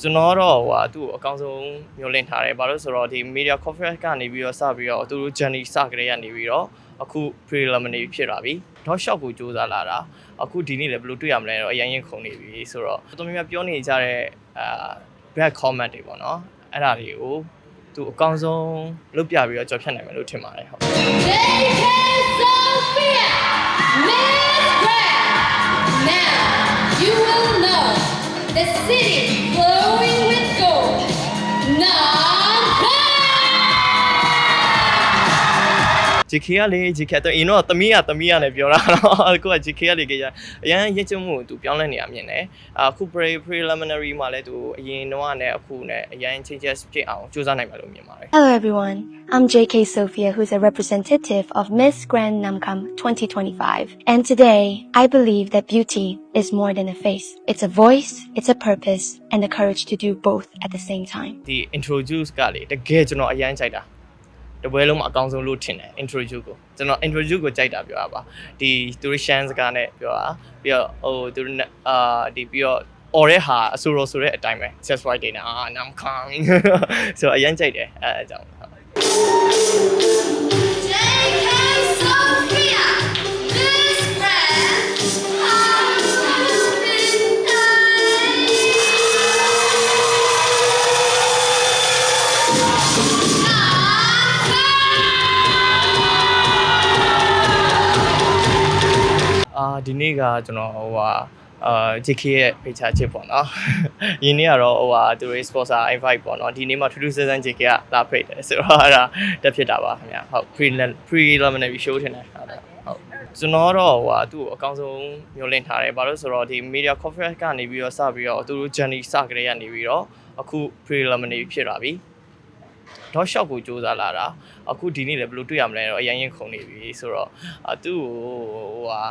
ကျွန်တော်တော့ဟိုဟာသူ့ကိုအကောင်းဆုံးမျှော်လင့်ထားတယ်ဘာလို့ဆိုတော့ဒီ media conference ကနေပြီးတော့စပြီးတော့သူတို့ journey စကြတဲ့ကနေပြီးတော့အခု preliminary ဖြစ်လာပြီတော့ shop ကိုစူးစမ်းလာတာအခုဒီနေ့လည်းဘယ်လိုတွေ့ရမလဲတော့အရင်ရင်ခုန်နေပြီဆိုတော့တော်တော်များများပြောနေကြတဲ့အာ bad comment တွေပေါ့နော်အဲ့ဒါတွေကိုသူအကောင်းဆုံးလုပ်ပြပြီးတော့ကြော်ဖြတ်နိုင်မယ်လို့ထင်ပါတယ်ဟုတ် JK Sophia, Miss Grand. Now you will know the city. Glowing GK ကလေ GK တော့အရင်တော့သမီးကသမီးကလည်းပြောတာတော့အခုက GK ကလေကြအရန်ရစ်ချုံမှုကိုသူပြောင်းလဲနေရမြင်တယ်အခု pre preliminary မှာလည်းသူအရင်တော့နဲ့အခုနဲ့အရန် changes ဖြစ်အောင်စူးစမ်းနိုင်မှာလို့မြင်ပါတယ် Hello everyone, I'm JK Sophia who's a representative of Miss Grand Namkham 2025. And today, I believe that beauty is more than a face. It's a voice, it's a purpose, and the courage to do both at the same time. ဒီ introduce ကလေတကယ်ကျွန်တော်အရန်ကြိုက်တာ တပွဲလုံးမှာအကောင်းဆုံးလို့ထင်တယ် introduce ကိုကျွန်တော် introduce ကိုကြိုက်တာပြောတာပါဒီသူတို့ chance ကနဲ့ပြောတာပြီးတော့ဟိုသူတို့နဲ့အာဒီပြီးတော့ or တဲ့ဟာအဆိုတော်ဆိုတဲ့အတိုင်းပဲ just right နေအာ I'm coming ဆိုတော့အရန်ကြိုက်တယ်အဲအကြောင်း ဒီနေ့ကကျွန်တော်ဟိုဟာအာ JK ရဲ့ picture ချစ်ပေါ့နော်။ယင်းနေ့ကတော့ဟိုဟာသူတို့ sponsor invite ပေါ့နော်။ဒီနေ့မှာထူးထူးဆန်းဆန်း JK ကလာဖိတ်တယ်ဆိုတော့အဲ့ဒါတက်ဖြစ်တာပါခင်ဗျာ။ဟုတ် pre preliminary show ထင်တယ်ဟုတ်တယ်ဟုတ်ကျွန်တော်တော့ဟိုဟာသူ့ကိုအကောင်းဆုံးမျှော်လင့်ထားတယ်။ဘာလို့ဆိုတော့ဒီ media conference ကနေပြီးတော့စပြီးတော့သူတို့ journey စကြတဲ့ကနေပြီးတော့အခု preliminary ဖြစ်လာပြီ။တော့ shop ကိုစူးစမ်းလာတာအခုဒီနေ့လည်းဘယ်လိုတွေ့ရမလဲတော့အရင်ရင်ခုန်နေပြီဆိုတော့အသူ့ကိုဟိုဟာ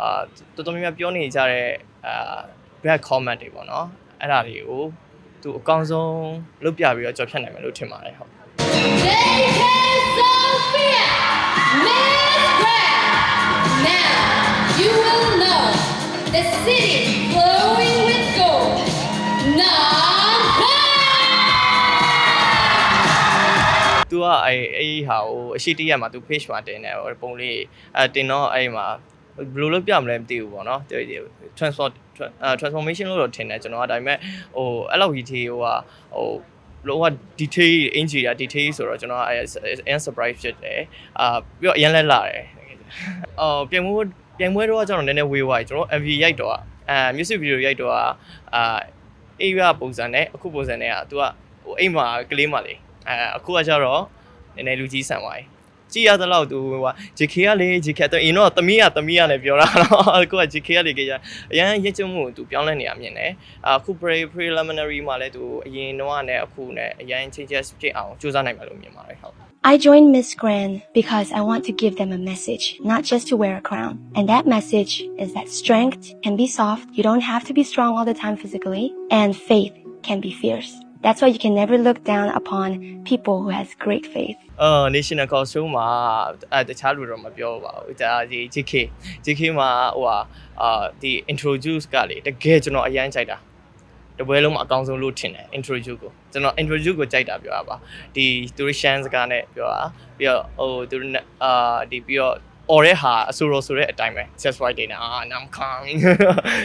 အာတော်တော်များများပြောနေကြတဲ့အာ bad comment တွေပေါ့နော်အဲ့ဒါတွေကိုသူအကောင်းဆုံးလုပ်ပြပြီးတော့ကြော်ဖြတ်နိုင်မယ်လို့ထင်ပါတယ်ဟုတ် JK Sophia, Miss Grand. Now you will know the city glowing with gold. Naka! သူကအဲအဲ့ဟာကိုအရှိတရက်မှာသူ page မှာတင်တယ်ဟိုပုံလေးအဲတင်တော့အဲ့မှာ ဘယ်လိုလုပ်ပြမလဲမသိဘူးပေါ့နော်ဒီ transform transformation လို့တော့ထင်တယ်ကျွန်တော်ကဒါပေမဲ့ဟိုအဲ့လောက်ကြီးသေးဟိုဟာဟိုလောက detail အင်ဂျီက detail ဆိုတော့ကျွန်တော်အဲ and surprise ဖြစ်တယ်အာပြီးတော့အရင်လဲလာတယ်အော်ပြန်မိုးပြန်မွဲတော့ကျွန်တော်နည်းနည်းဝေးသွားပြီကျွန်တော် MV ရိုက်တော့အာ music video ရိုက်တော့အာအေးရပုံစံနဲ့အခုပုံစံနဲ့က तू ကဟိုအိမ်မှာကလေးမလေးအဲအခုကကျတော့နည်းနည်းလူကြီးဆန်သွားပြီ ကြည်ရသလောက်သူဟိုက JK ကလေ JK တော့အရင်တော့သမီးကသမီးကလည်းပြောတာတော့အခုက JK ကလေကြအရန်ရစ်ချုံမှုကိုသူပြောင်းလဲနေရမြင်တယ်အခု pre preliminary မှာလည်းသူအရင်တော့နဲ့အခုနဲ့အရန် changes ဖြစ်အောင်စူးစမ်းနိုင်မှာလို့မြင်ပါတယ်ဟုတ် I joined Miss Grand because I want to give them a message, not just to wear a crown. And that message is that strength can be soft, you don't have to be strong all the time physically, and faith can be fierce. That's why you can never look down upon people who has great faith. အာ national costume မှာအဲတခြားလူတော့မပြောပါဘူးဒါဒီ JK JK မှာဟိုဟာအာဒီ introduce ကလေတကယ်ကျွန်တော်အရန်ကြိုက်တာတပွဲလုံးမှာအကောင်းဆုံးလို့ထင်တယ် introduce ကိုကျွန်တော် introduce ကိုကြိုက်တာပြောတာပါဒီသူတို့ chance ကနဲ့ပြောတာပြီးတော့ဟိုသူတို့နဲ့အာဒီပြီးတော့ or တဲ့ဟာအဆိုတော်ဆိုတဲ့အတိုင်းပဲ just right နေအာ I'm coming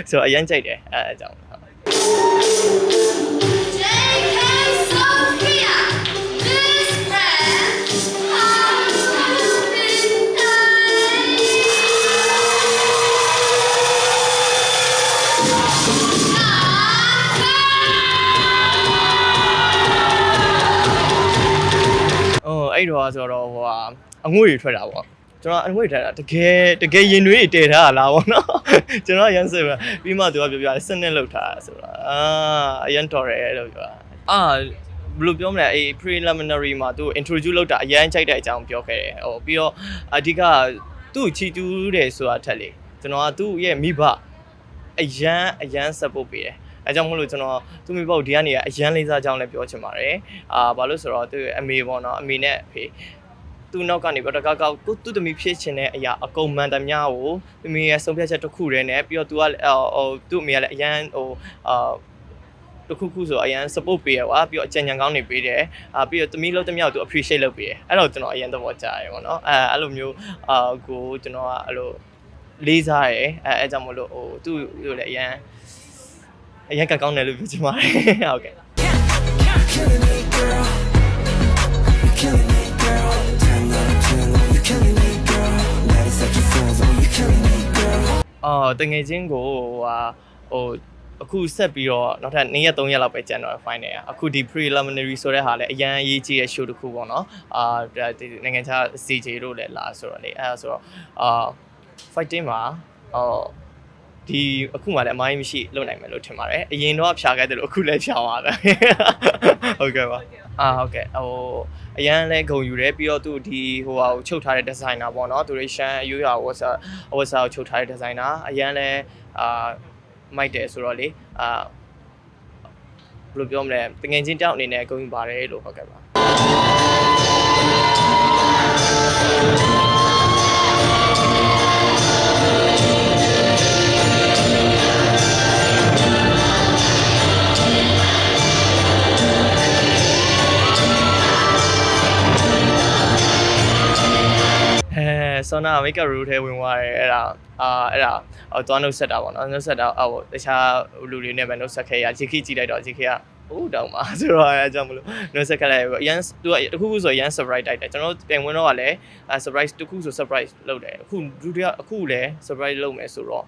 ဆိုတော့အရန်ကြိုက်တယ်အဲအကြောင်း အော်အဲ့တော့ဆိုတော့ဟိုဟာအငွေ့တွေထွက်တာပေါ့ကျွန်တော်အငွေ့ထွက်တာတကယ်တကယ်ရင်တွေတည်ထားတာလားပေါ့နော်ကျွန်တော်ရမ်းစစ်ပဲပြီးမှသူကပြောပြတယ်စနစ်လောက်ထားတာဆိုတော့အာအရန်တော်တယ်လို့ပြောတာအာဘယ်လိုပြောမလဲအေး preliminary မှာသူ introduce လုပ်တာအရန်ကြိုက်တဲ့အကြောင်းပြောခဲ့တယ်ဟိုပြီးတော့အဓိကသူ့ချီတူးတယ်ဆိုတာထက်လေကျွန်တော်ကသူ့ရဲ့မိဘအရန်အရန် support ပေးတယ် အဲကြောင့်မလို့ကျွန်တော်သူ့မိဘကိုဒီကနေကအရန်လေးစားကြောင်းလည်းပြောချင်ပါတယ်အာဘာလို့ဆိုတော့သူ့ရဲ့အမေပေါ့နော်အမေနဲ့အဖေသူ့နောက်ကနေပြီးတော့တကားကောက်ကိုသူ့သမီးဖြစ်ချင်တဲ့အရာအကုန်မှန်သမျှကိုမိမိရဲ့ဆုံးဖြတ်ချက်တစ်ခုတည်းနဲ့ပြီးတော့သူကလည်းဟိုသူ့အမေကလည်းအရန်ဟိုအာတစ်ခုခုဆိုအရင် support ပေးရကွာပြီးတော့အကြံဉာဏ်ကောင်းတွေပေးတယ်အာပြီးတော့သမီးလုံးတစ်မြောက်သူ appreciate လုပ်ပေးတယ်အဲ့တော့ကျွန်တော်အရင်သဘောကျတယ်ပေါ့နော်အဲအဲ့လိုမျိုးအာကိုကျွန်တော်ကအဲ့လိုလေးစားတယ်အဲအဲကြောင့်မလို့ဟိုသူ့ဟိုလည်းအရင် အရင်ကကောင်းတယ်လို့ပြောချင်ပါတယ်ဟုတ်ကဲ့ killing it, girl. You're killing it, girl. Ten out of ten, oh, you're killing it, girl. Let us set your friends, oh, you're killing it, girl. အော်တငယ်ချင်းကိုဟိုဟာဟိုအခုဆက်ပြီးတော့နောက်ထပ်2ရက်3ရက်လောက်ပဲကျန်တော့ final อ่ะအခုဒီ preliminary ဆိုတဲ့ဟာလည်းအရန်အရေးကြီးတဲ့ show တစ်ခုပေါ့နော်အာဒီနိုင်ငံခြား CJ တို့လည်းလာဆိုတော့လေအဲဒါဆိုတော့အာ fighting မှာအော် ဒီအခုမှလည်းအမိုင်းမရှိလုပ်နိုင်မယ်လို့ထင်ပါတယ်အရင်တော့ဖြာခဲ့တယ်လို့အခုလည်းဖြာသွားတယ်ဟုတ်ကဲ့ပါအာဟုတ်ကဲ့ဟိုအရန်လဲဂုံယူတယ်ပြီးတော့သူဒီဟိုဟာကိုချုပ်ထားတဲ့ designer ပေါ့နော်သူရိရှန်အယူရဝတ်စာဝတ်စာကိုချုပ်ထားတဲ့ designer အရန်လဲအာမိုက်တယ်ဆိုတော့လေအာဘယ်လိုပြောမလဲတငယ်ချင်းတောက်အနေနဲ့ဂုံယူပါတယ်လို့ဟုတ်ကဲ့ပါ အဲဆောနာမိတ်ကရူထဲဝင်သွားတယ်အဲ့ဒါအာအဲ့ဒါဟိုသွားနှုတ်ဆက်တာပေါ့နော်နှုတ်ဆက်တာဟိုတခြားလူတွေနဲ့ပဲနှုတ်ဆက်ခဲ့ရဂျီခီကြည့်လိုက်တော့ဂျီခီကအိုးတောင်ပါဆိုတော့အဲအကြောင်းမလို့နှုတ်ဆက်ခဲ့လိုက်အရန်သူကတခုခုဆိုရန် surprise တိုက်တယ်ကျွန်တော်တိုင်ဝင်တော့ကလည်းအဲ surprise တခုဆို surprise လုပ်တယ်အခုဒုတိယအခုလည်း surprise လုပ်မယ်ဆိုတော့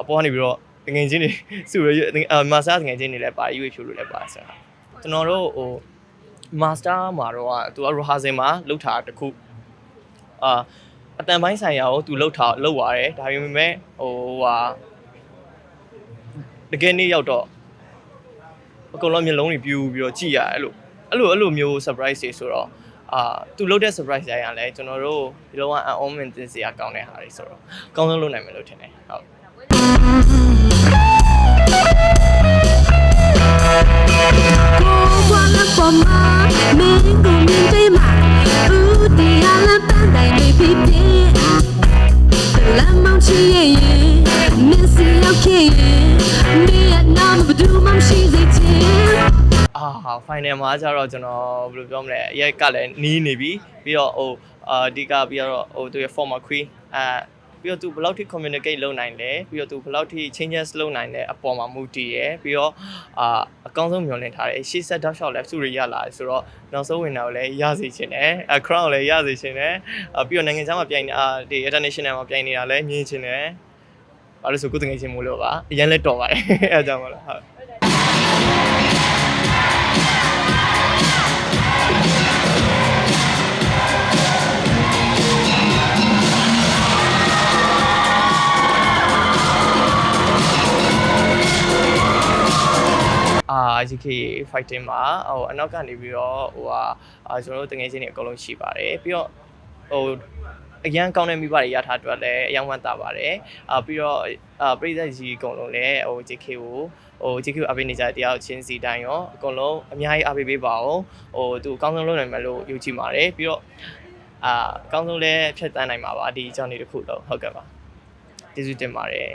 အပေါ်ကနေပြီးတော့ငငယ်ချင်းတွေစုရအမာစာငငယ်ချင်းတွေလည်းပါရွေးဖြူလို့လည်းပါဆက်ကျွန်တော်တို့ဟို master မှာတော့ကသူက rehearsal မှာလုပ်ထားတာတခုအာ အတန်ပိုင်းဆိုင်ရာကိုသူလှုပ်ထားလှုပ်သွားတယ်ဒါပေမဲ့ဟိုဟာတကယ်နေ့ရောက်တော့အကုန်လုံးမျက်လုံးတွေပြူပြီးတော့ကြည်ရတယ်အဲ့လိုအဲ့လိုအဲ့လိုမျိုး surprise တွေဆိုတော့အာသူလှုပ်တဲ့ surprise တိုင်းကလည်းကျွန်တော်တို့ဒီလိုက on-moment တင်စရာကောင်းတဲ့ဟာတွေဆိုတော့အကောင်းဆုံးလုပ်နိုင်မယ်လို့ထင်တယ်ဟုတ်ကိုယ်ကလည်းပေါ်မှာမင်းကိုမြင်တယ် အာ final မှာကျတော့ကျွန်တော်ဘယ်လိုပြောမလဲအရက်ကလည်းနီးနေပြီပြီးတော့ဟိုအာအဓိကပြီးတော့ဟိုသူရဲ့ former queen အာပြီးတော့သူဘယ်လောက်ထိ communicate လုပ်နိုင်လဲပြီးတော့သူဘယ်လောက်ထိ changes လုပ်နိုင်လဲအပေါ်မှာမူတည်ရယ်ပြီးတော့အာ အကောင်းဆုံးမျှော်လင့်ထားတယ်ရှေ့ဆက်တောက်လျှောက်လဲစုရရလာတယ်ဆိုတော့နောက်ဆုံးဝင်တာကိုလည်းရစေချင်တယ်အ crown ကိုလည်းရစေချင်တယ်အာပြီးတော့နိုင်ငံခြားမှာပြိုင်နေအာဒီ international မှာပြိုင်နေတာလည်းမြင်ချင်တယ်ဘာလို့ဆိုကိုယ်တငယ်ချင်းမို့လို့ပါအရင်လဲတော်ပါတယ်အဲအကြောင်းပါလားဟုတ် အာ GK fighting မှာဟိုအနောက်ကနေပြီးတော့ဟိုဟာအာကျွန်တော်တို့တငယ်ချင်းတွေအကုန်လုံးရှိပါတယ်ပြီးတော့ဟိုအရန်ကောင်းတဲ့မိဘတွေရထားအတွက်လည်းအရန်ဝမ်းသာပါတယ်အာပြီးတော့အာပြည်သက်ကြီးအကုန်လုံးလည်းဟို GK ကိုဟို GK ကိုအပေးနေကြတဲ့တရားချင်းစီတိုင်းရောအကုန်လုံးအများကြီးအားပေးပေးပါအောင်ဟိုသူအကောင်းဆုံးလုပ်နိုင်မယ်လို့ယုံကြည်ပါတယ်ပြီးတော့အာအကောင်းဆုံးလည်းဖြတ်တန်းနိုင်မှာပါဒီအကြောင်းလေးတစ်ခုလုံးဟုတ်ကဲ့ပါကျေးဇူးတင်ပါတယ်